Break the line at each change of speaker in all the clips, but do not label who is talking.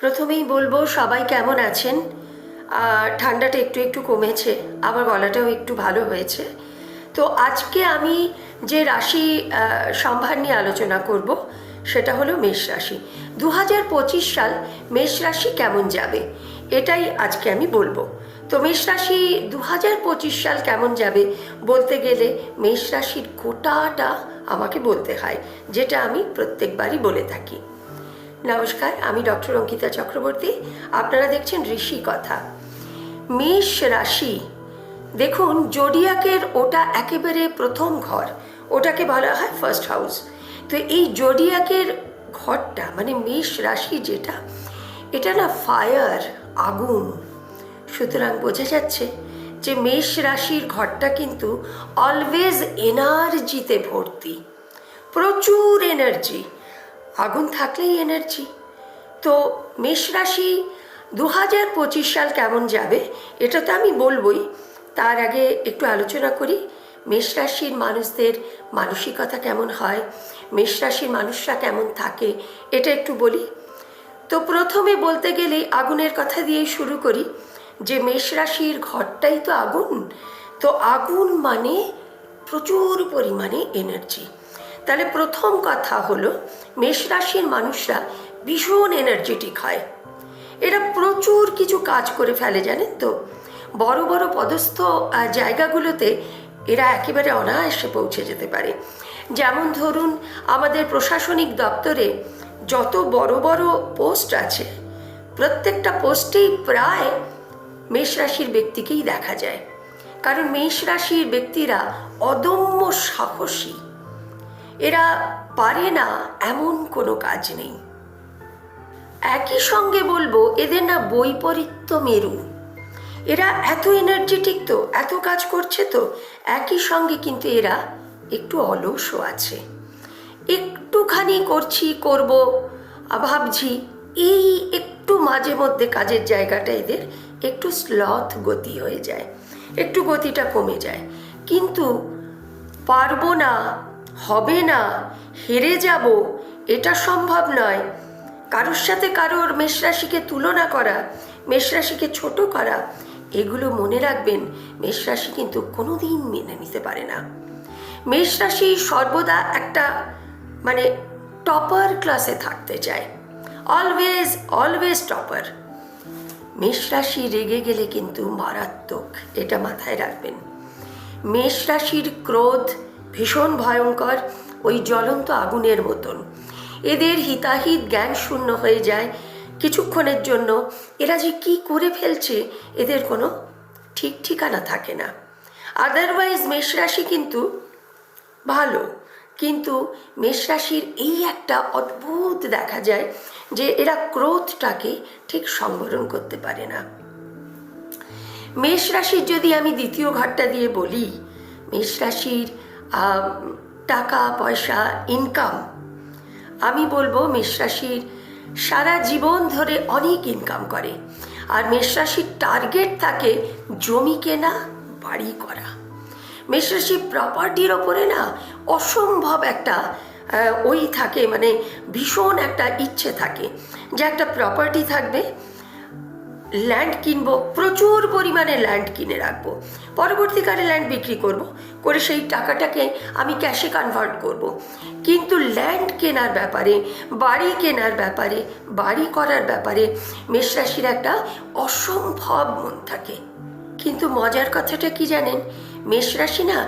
প্রথমেই বলব সবাই কেমন আছেন? আর ঠান্ডাটা একটু একটু কমেছে আমার গলাটাও একটু ভালো হয়েছে। তো আজকে আমি যে রাশি সম্ভার নিয়ে আলোচনা করব, সেটা হলো মেষ রাশি। দু হাজার পঁচিশ সাল মেষ রাশি কেমন যাবে? এটাই আজকে আমি বলব। তো মেষ রাশি দু হাজার পঁচিশ সাল কেমন যাবে? বলতে গেলে মেষ রাশির গোটাটা আমাকে বলতে হয়, যেটা আমি প্রত্যেকবারই বলে থাকি। নমস্কার, আমি ডক্টর অঙ্কিতা চক্রবর্তী। আপনারা দেখছেন ঋষি কথা। মেষ রাশি, দেখুন, জোডিয়াকের ওটা একেবারে প্রথম ঘর। ওটাকে বলা হয় ফার্স্ট হাউস তো এই জোডিয়াকের ঘরটা মানে মেষ রাশি যেটা, এটা না ফায়ার আগুন। সুতরাং বোঝা যাচ্ছে যে মেষ রাশির ঘরটা কিন্তু অলওয়েজ এনার্জিতে ভর্তি। প্রচুর এনার্জি আগুন থাকলেই এনার্জি তো মেষ রাশি দু হাজার পঁচিশ সাল কেমন যাবে, এটা তো আমি বলবই। তার আগে একটু আলোচনা করি, মেষ রাশির মানুষদের মানসিকতা কেমন হয়, মেষ রাশির মানুষরা কেমন থাকে, এটা একটু বলি। তো প্রথমে বলতে গেলে আগুনের কথা দিয়ে শুরু করি, যে মেষ রাশির ঘরটাই তো আগুন। তো আগুন মানে প্রচুর পরিমাণে এনার্জি তাহলে প্রথম কথা হলো, মেষ রাশির মানুষরা ভীষণ এনার্জেটিক হয়। এরা প্রচুর কিছু কাজ করে ফেলে, জানেন তো? বড় বড় পদস্থ জায়গাগুলোতে এরা একেবারে অনায়াসে পৌঁছে যেতে পারে। যেমন ধরুন, আমাদের প্রশাসনিক দপ্তরে যত বড় বড় পোস্ট আছে, প্রত্যেকটা পোস্টেই প্রায় মেষ রাশির ব্যক্তিকেই দেখা যায়। কারণ মেষ রাশির ব্যক্তিরা অদম্য সাহসী। এরা পারে না এমন কোনো কাজ নেই। একই সঙ্গে বলব, এদের না বৈপরীত্য মেরু। এরা এত এনার্জেটিক তো, এত কাজ করছে তো, একই সঙ্গে কিন্তু এরা একটু অলসও আছে। একটুখানি করছি, করব ভাবছি, এই একটু মাঝে মধ্যে কাজের জায়গাটা এদের একটু স্লথ গতি হয়ে যায়, একটু গতিটা কমে যায়। কিন্তু পারব না হবে না, হেরে যাব, এটা সম্ভব নয়। কারোর সাথে কারোর মেষরাশিকে তুলনা করা, মেষরাশিকে ছোট করা, এগুলো মনে রাখবেন, মেষরাশি কিন্তু কোনোদিন মেনে নিতে পারে না। মেষরাশি সর্বদা একটা মানে টপার ক্লাসে থাকতে চায়। Always always topper. মেষরাশি রেগে গেলে কিন্তু মারাত্মক, এটা মাথায় রাখবেন। মেষরাশির ক্রোধ ভীষণ ভয়ঙ্কর, ওই জ্বলন্ত আগুনের মতন। এদের হিতাহিত জ্ঞান শূন্য হয়ে যায় কিছুক্ষণের জন্য। এরা যে কি করে ফেলছে, এদের কোনো ঠিক ঠিকানা থাকে না। আদারওয়াইজ মেষ রাশি কিন্তু ভালো। কিন্তু মেষ রাশির এই একটা অদ্ভুত দেখা যায় যে এরা ক্রোধটাকে ঠিক সংবরণ করতে পারে না। মেষ রাশির যদি আমি দ্বিতীয় ঘরটা দিয়ে বলি, মেষ রাশির টাকা, পয়সা ইনকাম আমি বলব মেষ রাশির সারা জীবন ধরে অনেক ইনকাম করে। আর মেষ রাশির টার্গেট থাকে জমি কেনা, বাড়ি করা। মেষরাশি প্রপার্টির ওপরে না অসম্ভব একটা ওই থাকে মানে ভীষণ একটা ইচ্ছে থাকে। যে একটা প্রপার্টি থাকবে ল্যান্ড কিনবো, প্রচুর পরিমাণে ল্যান্ড কিনে রাখব। পরবর্তীকালে ল্যান্ড বিক্রি করব, করে সেই টাকাটাকে আমি ক্যাশে কনভার্ট করব। কিন্তু ল্যান্ড কেনার ব্যাপারে, বাড়ি কেনার ব্যাপারে, বাড়ি করার ব্যাপারে মেষরাশির একটা অসম্ভব মন থাকে। কিন্তু মজার কথাটা কি জানেন? মেষরাশি না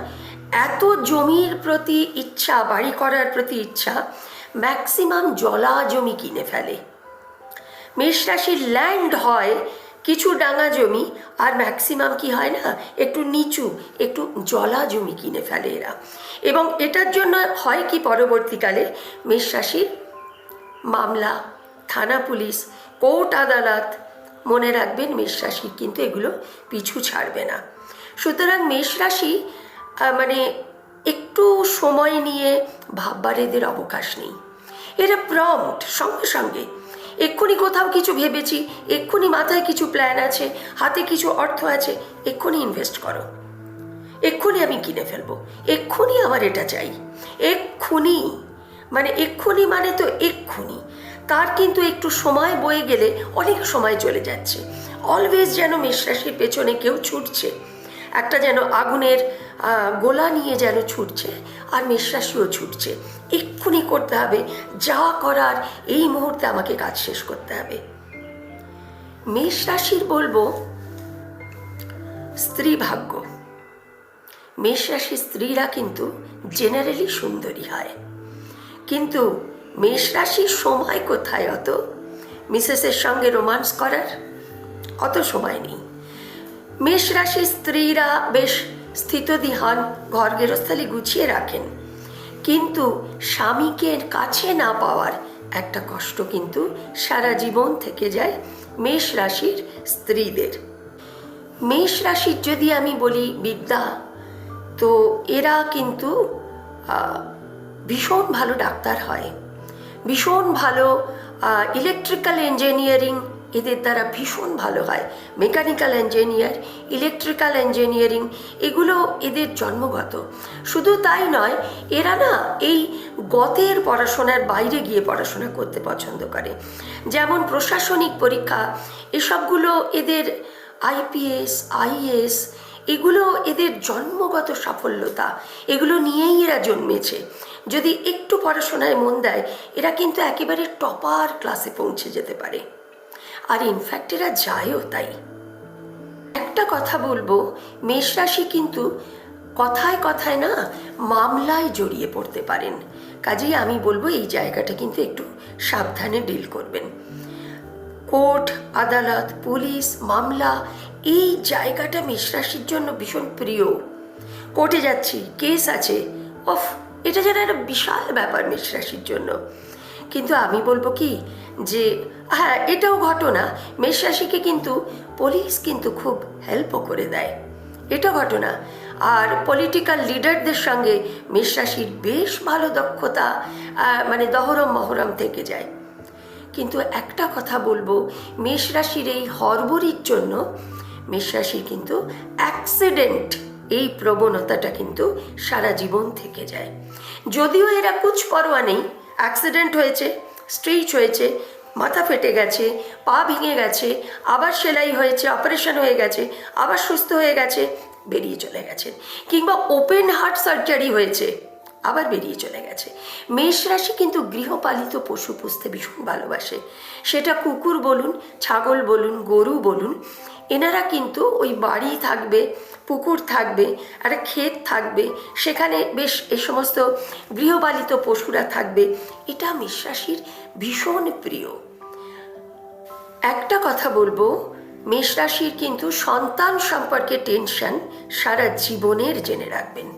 এত জমির প্রতি ইচ্ছা, বাড়ি করার প্রতি ইচ্ছা ম্যাক্সিমাম জলা জমি কিনে ফেলে। মেষ রাশির ল্যান্ড হয় কিছু ডাঙা জমি, আর ম্যাক্সিমাম কি হয় না, একটু নিচু, একটু জলা জমি কিনে ফেলে এরা। এবং এটার জন্য হয় কি পরবর্তীকালে? মেষরাশির মামলা, থানা পুলিশ, কোর্ট আদালত, মনে রাখবেন মেষ রাশির কিন্তু এগুলো পিছু ছাড়বে না। সুতরাং মেষ রাশি মানে একটু সময় নিয়ে ভাববার এদের অবকাশ নেই। এরা প্রম্পট সঙ্গে সঙ্গে এক্ষুনি কোথাও কিছু ভেবেছি, এক্ষুনি মাথায় কিছু প্ল্যান আছে, হাতে কিছু অর্থ আছে, এক্ষুনি ইনভেস্ট করো। এক্ষুনি আমি কিনে ফেলব, এক্ষুনি আমার এটা চাই, এক্ষুনি। মানে এক্ষুনি মানে তো এক্ষুনি। তার কিন্তু একটু সময় বয়ে গেলে অনেক সময় চলে যাচ্ছে। অলওয়েজ যেন মেষরাশির পেছনে কেউ ছুটছে। একটা যেন আগুনের গোলা নিয়ে যেন ছুটছে আর মেষরাশিও ছুটছে। এক্ষুনি করতে হবে, যা করার এই মুহূর্তে আমাকে কাজ শেষ করতে হবে। মেষ রাশির বলব, স্ত্রী ভাগ্য। মেষ রাশির স্ত্রীরা কিন্তু জেনারেলি সুন্দরী হয়। কিন্তু মেষ রাশির সময় কোথায় অত? মিসেসের সঙ্গে রোমান্স করার অত সময় নেই। মেষ রাশির স্ত্রীরা বেশ স্থিতদি হন ঘর গেরস্থালি গুছিয়ে রাখেন। কিন্তু স্বামীকে কাছে না পাওয়ার একটা কষ্ট কিন্তু সারা জীবন থেকে যায় মেষ রাশির স্ত্রীদের। মেষ রাশির যদি আমি বলি বিদ্যা, তো এরা কিন্তু ভীষণ ভালো ডাক্তার হয়। ভীষণ ভালো ইলেকট্রিক্যাল ইঞ্জিনিয়ারিং এদের দ্বারা ভীষণ ভালো হয়। মেকানিক্যাল ইঞ্জিনিয়ার ইলেকট্রিক্যাল ইঞ্জিনিয়ারিং এগুলো এদের জন্মগত। শুধু তাই নয়, এরা না এই গতের পড়াশোনার বাইরে গিয়ে পড়াশোনা করতে পছন্দ করে। যেমন প্রশাসনিক পরীক্ষা, এসবগুলো এদের আইপিএস আইএস এগুলো এদের জন্মগত সাফল্যতা, এগুলো নিয়েই এরা জন্মেছে। যদি একটু পড়াশোনায় মন দেয়, এরা কিন্তু একেবারে টপার ক্লাসে পৌঁছে যেতে পারে। আর ইনফ্যাক্ট এরা যায়ও তাই। একটা কথা বলব, মেষ রাশি কিন্তু কথায় কথায় না মামলায় জড়িয়ে পড়তে পারেন। কাজেই আমি বলব এই জায়গাটা কিন্তু একটু সাবধানে ডিল করবেন। কোর্ট, আদালত, পুলিশ, মামলা, এই জায়গাটা মেষরাশির জন্য ভীষণ প্রিয়। কোর্টে যাচ্ছি, কেস আছে অফ এটা যেন একটা বিশাল ব্যাপার মেষরাশির জন্য। কিন্তু আমি বলব কি যে হ্যাঁ এটাও ঘটনা। মেষরাশিকে কিন্তু পুলিশ কিন্তু খুব হেল্পও করে দেয়। এটা ঘটনা। আর পলিটিক্যাল লিডারদের সঙ্গে মেষরাশির বেশ ভালো দক্ষতা মানে দহরম মহরম থেকে যায়। কিন্তু একটা কথা বলব, মেষরাশির এই হরবরির জন্য মেষ রাশির কিন্তু অ্যাক্সিডেন্ট এই প্রবণতাটা কিন্তু সারা জীবন থেকে যায়। যদিও এরা কুচ পরোয়া নেই অ্যাক্সিডেন্ট হয়েছে স্ট্রিচ হয়েছে, মাথা ফেটে গেছে, পা ভেঙে গেছে, আবার সেলাই হয়েছে, অপারেশন হয়ে গেছে, আবার সুস্থ হয়ে গেছে, বেরিয়ে চলে গেছে। কিংবা ওপেন হার্ট সার্জারি হয়েছে, আবার বেরিয়ে চলে গেছে। মেষ রাশি কিন্তু গৃহপালিত পশু পুষতে ভীষণ ভালোবাসে। সেটা কুকুর বলুন, ছাগল বলুন, গরু বলুন এনারা কিন্তু ওই বাড়ি থাকবে, পুকুর থাকবে, একটা ক্ষেত থাকবে, সেখানে বেশ এই সমস্ত গৃহপালিত পশুরা থাকবে। এটা মেষ রাশির ভীষণ প্রিয়। একটা কথা বলব মেষ রাশির কিন্তু সন্তান সম্পর্কে টেনশন সারা জীবনের জেনে রাখবেন।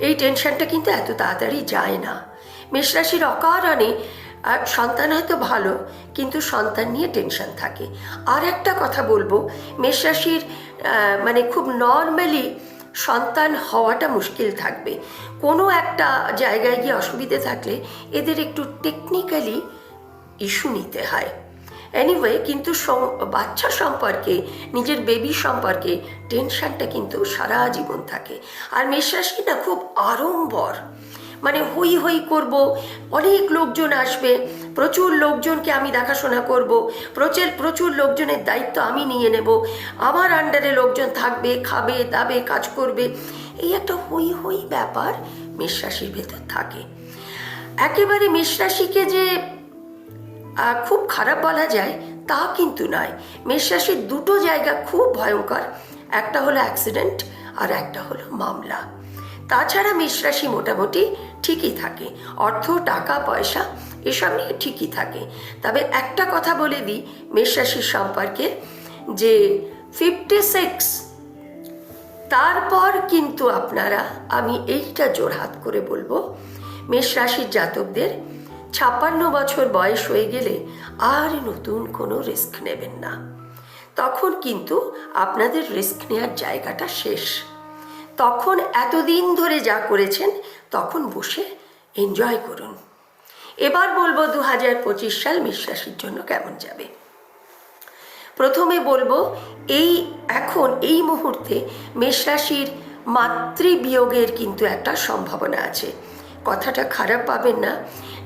এই টেনশনটা কিন্তু এত তাড়াতাড়ি যায় না। মেষ রাশির অকারণে আর সন্তান হয়তো ভালো কিন্তু সন্তান নিয়ে টেনশন থাকে। আর একটা কথা বলব, মেষ রাশির মানে খুব নর্মালি সন্তান হওয়াটা মুশকিল থাকবে। কোনো একটা জায়গায় গিয়ে অসুবিধে থাকলে এদের একটু টেকনিক্যালি ইস্যু নিতে হয়। এনিওয়ে কিন্তু বাচ্চা সম্পর্কে, নিজের বেবি সম্পর্কে টেনশনটা কিন্তু সারা জীবন থাকে। আর মেষরাশি না খুব আড়ম্বর। মানে হই হই করব। অনেক লোকজন আসবে। প্রচুর লোকজনকে আমি দেখাশোনা করব। প্রচুর প্রচুর লোকজনের দায়িত্ব আমি নিয়ে নেব। আমার আন্ডারে লোকজন থাকবে, খাবে, দাবে, কাজ করবে। এই একটা হই হই ব্যাপার মেষরাশির ভেতর থাকে। একেবারে মেষরাশিকে যে খুব খারাপ বলা যায়, তা কিন্তু নয়। মেষ রাশির দুটো জায়গা খুব ভয়ঙ্কর। একটা হলো অ্যাক্সিডেন্ট আর একটা হলো মামলা। তাছাড়া মেষ রাশি মোটামুটি ঠিকই থাকে। অর্থ, টাকা, পয়সা, এসব নিয়ে ঠিকই থাকে। তবে একটা কথা বলে দিই মেষ রাশির সম্পর্কে যে ফিফটি সিক্স তারপর কিন্তু আপনারা, আমি এইটা জোরহাত করে বলব, মেষ রাশির জাতকদের ছাপ্পান্ন বছর বয়স হয়ে গেলে আর নতুন কোনো রিস্ক নেবেন না। তখন কিন্তু আপনাদের রিস্ক নেওয়ার জায়গাটা শেষ। তখন এতদিন ধরে যা করেছেন, তখন বসে এনজয় করুন। এবার বলব দু হাজার পঁচিশ সাল রাশির জন্য কেমন যাবে? প্রথমে বলব এই, এখন এই মুহূর্তে মেষ রাশির মাতৃবিয়োগের কিন্তু একটা সম্ভাবনা আছে। কথাটা খারাপ পাবেন না।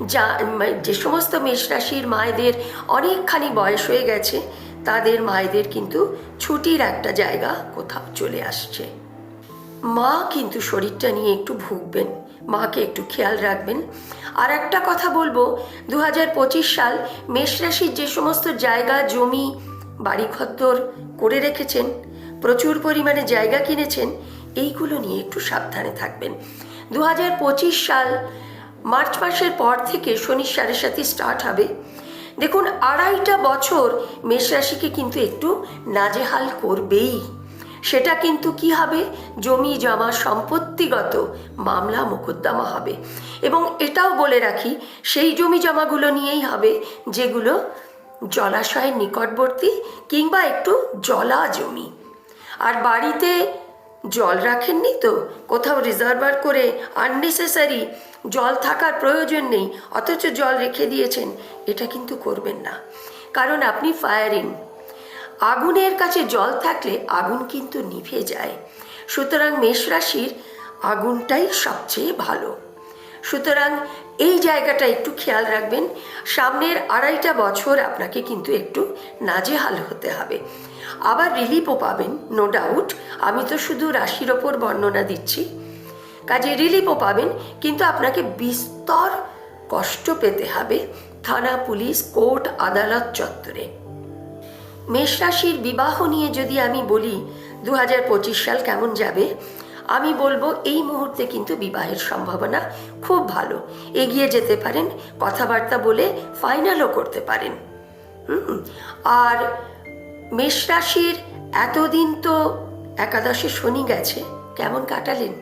যা মানে যে সমস্ত মেষরাশির মায়েদের অনেকখানি বয়স হয়ে গেছে, তাদের মায়েদের কিন্তু ছুটির একটা জায়গা কোথাও চলে আসছে। মা কিন্তু শরীরটা নিয়ে একটু ভুগবেন, মাকে একটু খেয়াল রাখবেন। আর একটা কথা বলব দু হাজার পঁচিশ সাল মেষ রাশির যে সমস্ত জায়গা, জমি বাড়ি খদ্দর করে রেখেছেন, প্রচুর পরিমাণে জায়গা কিনেছেন, এইগুলো নিয়ে একটু সাবধানে থাকবেন। দু হাজার পঁচিশ সাল মার্চ মাসের পর থেকে শনির সাড়ে সাথে স্টার্ট হবে। দেখুন, আড়াইটা বছর মেষ রাশিকে কিন্তু একটু নাজেহাল করবেই। সেটা কিন্তু কি হবে? জমি জমা সম্পত্তিগত মামলা মোকদ্দমা হবে। এবং এটাও বলে রাখি, সেই জমি জমাগুলো নিয়েই হবে যেগুলো জলাশয়ের নিকটবর্তী কিংবা একটু জলা জমি। আর বাড়িতে জল রাখেননি তো? কোথাও রিজার্ভার করে আননেসেসারি জল থাকার প্রয়োজন নেই, অথচ জল রেখে দিয়েছেন, এটা কিন্তু করবেন না। কারণ আপনি ফায়ারিং আগুনের কাছে জল থাকলে আগুন কিন্তু নিভে যায়। সুতরাং মেষ রাশির আগুনটাই সবচেয়ে ভালো। সুতরাং এই জায়গাটা একটু খেয়াল রাখবেন, সামনের আড়াইটা বছর আপনাকে কিন্তু একটু নাজেহাল হতে হবে। আবার রিলিফও পাবেন নো ডাউট আমি তো শুধু রাশির ওপর বর্ণনা দিচ্ছি। কাজে রিলিফও পাবেন, কিন্তু আপনাকে বিস্তর কষ্ট পেতে হবে থানা, পুলিশ, কোর্ট, আদালত চত্বরে। মেষ রাশির বিবাহ নিয়ে যদি আমি বলি দু হাজার পঁচিশ সাল কেমন যাবে? আমি বলব এই মুহূর্তে কিন্তু বিবাহের সম্ভাবনা খুব ভালো। এগিয়ে যেতে পারেন, কথাবার্তা বলে ফাইনালও করতে পারেন। আর মেষ রাশির এতদিন তো একাদশে শনি গেছে, কেমন কাটালেন?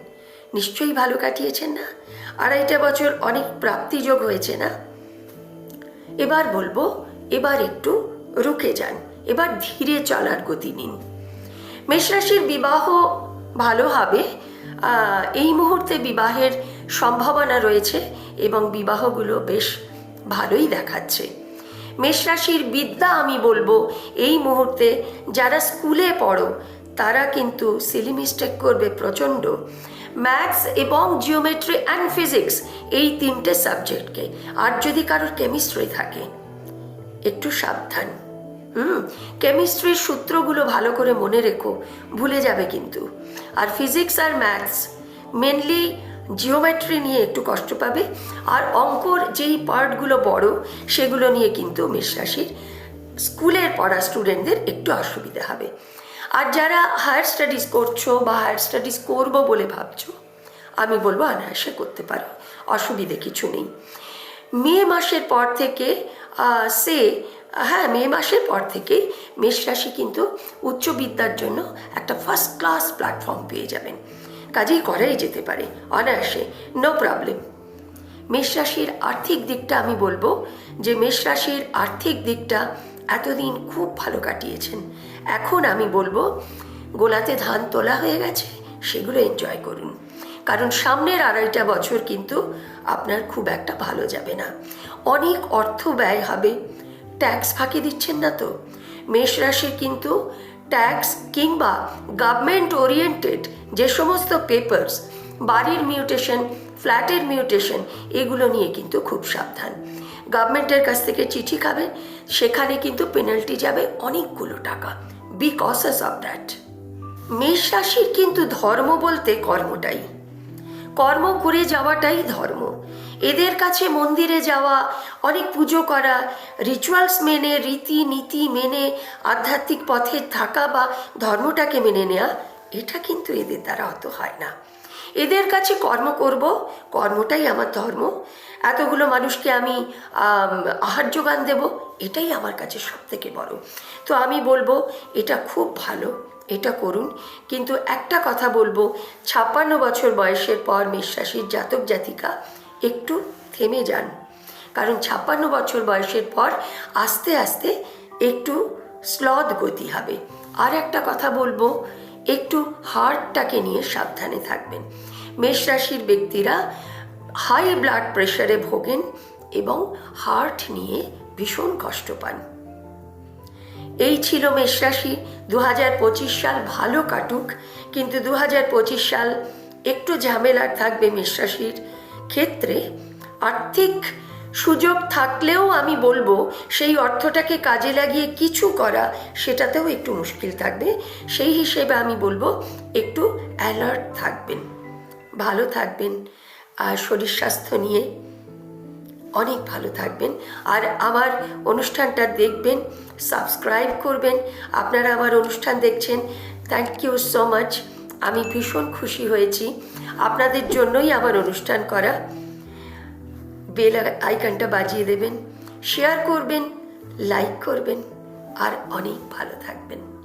নিশ্চয়ই ভালো কাটিয়েছেন না? আড়াইটা বছর অনেক প্রাপ্তিযোগ হয়েছে না? এবার বলব, এবার একটু রুকে যান। এবার ধীরে চলার গতি নিন। মেষরাশির বিবাহ ভালো হবে। এই মুহূর্তে বিবাহের সম্ভাবনা রয়েছে এবং বিবাহগুলো বেশ ভালোই দেখাচ্ছে। মেষরাশির বিদ্যা আমি বলব, এই মুহূর্তে যারা স্কুলে পড়ো, তারা কিন্তু সিলি মিস্টেক করবে প্রচণ্ড। ম্যাথস এবং জিওমেট্রি অ্যান্ড ফিজিক্স এই তিনটে সাবজেক্টকে, আর যদি কারোর কেমিস্ট্রি থাকে, একটু সাবধান। হুম, কেমিস্ট্রির সূত্রগুলো ভালো করে মনে রেখো, ভুলে যাবে কিন্তু। আর ফিজিক্স আর ম্যাথস, মেনলি জিওমেট্রি নিয়ে একটু কষ্ট পাবে, আর অঙ্কর যেই পার্টগুলো বড়, সেগুলো নিয়ে কিন্তু মেষরাশির স্কুলের পড়া স্টুডেন্টদের একটু অসুবিধা হবে। আর যারা হায়ার স্টাডিজ করছ বা হায়ার স্টাডিজ করব বলে ভাবছ, আমি বলব অনায়াসে করতে পারো, অসুবিধে কিছু নেই। মে মাসের পর থেকে সে হ্যাঁ মে মাসের পর থেকে মেষ রাশি কিন্তু উচ্চ বিদ্যার জন্য একটা ফার্স্ট ক্লাস প্ল্যাটফর্ম পেয়ে যাবেন। কাজেই করাই যেতে পারে, অনায়াসে নো প্রবলেম মেষ রাশির আর্থিক দিকটা আমি বলব যে, মেষ রাশির আর্থিক দিকটা এতদিন খুব ভালো কাটিয়েছেন। এখন আমি বলব, গোলাতে ধান তোলা হয়ে গেছে, সেগুলো এনজয় করুন। কারণ সামনের আড়াইটা বছর কিন্তু আপনার খুব একটা ভালো যাবে না। অনেক অর্থ ব্যয় হবে ট্যাক্স ফাঁকি দিচ্ছেন না তো? মেষ রাশির কিন্তু ট্যাক্স কিংবা গভর্নমেন্ট ওরিয়েন্টেড যে সমস্ত পেপার্স বাড়ির মিউটেশন ফ্ল্যাটের মিউটেশন এগুলো নিয়ে কিন্তু খুব সাবধান। গভর্নমেন্টের কাছ থেকে চিঠি খাবে, সেখানে কিন্তু পেনাল্টি যাবে অনেকগুলো টাকা। বি কসেস অফ দ্যাট মেষ রাশির কিন্তু ধর্ম বলতে কর্মটাই। কর্ম করে যাওয়াটাই ধর্ম। এদের কাছে মন্দিরে যাওয়া, অনেক পুজো করা রিচুয়ালস মেনে রীতি নীতি মেনে, আধ্যাত্মিক পথে থাকা বা ধর্মটাকে মেনে নেওয়া এটা কিন্তু এদের দ্বারা অত হয় না। এদের কাছে কর্ম করব, কর্মটাই আমার ধর্ম। এতগুলো মানুষকে আমি আহার যোগান দেব, এটাই আমার কাছে সব থেকে বড়। তো আমি বলব, এটা খুব ভালো, এটা করুন। কিন্তু একটা কথা বলব, ছাপ্পান্ন বছর বয়সের পর মেষরাশির জাতক জাতিকা একটু থেমে যান। কারণ ছাপ্পান্ন বছর বয়সের পর আস্তে আস্তে একটু স্লদ গতি হবে। আর একটা কথা বলব, একটু হার্টটাকে নিয়ে সাবধানে থাকবেন। মেষ রাশির ব্যক্তিরা হাই ব্লাড প্রেশারে ভোগেন এবং হার্ট নিয়ে ভীষণ কষ্ট পান। এই ছিল মেষ রাশি। দু হাজার পঁচিশ সাল ভালো কাটুক, কিন্তু দু হাজার পঁচিশ সাল একটু ঝামেলার থাকবে মেষ রাশির। ক্ষেত্রে আর্থিক সুযোগ থাকলেও আমি বলব, সেই অর্থটাকে কাজে লাগিয়ে কিছু করা, সেটাতেও একটু মুশকিল থাকবে। সেই হিসেবে আমি বলব, একটু অ্যালার্ট থাকবেন, ভালো থাকবেন, আর শরীর স্বাস্থ্য নিয়ে অনেক ভালো থাকবেন। আর আমার অনুষ্ঠানটা দেখবেন সাবস্ক্রাইব করবেন। আপনারা আমার অনুষ্ঠান দেখছেন থ্যাংক ইউ সো মাচ আমি ভীষণ খুশি হয়েছি। আপনাদের জন্যই আমার অনুষ্ঠান করা। বেল আইকনটা বাজিয়ে দেবেন শেয়ার করবেন লাইক করবেন, আর অনেক ভালো থাকবেন।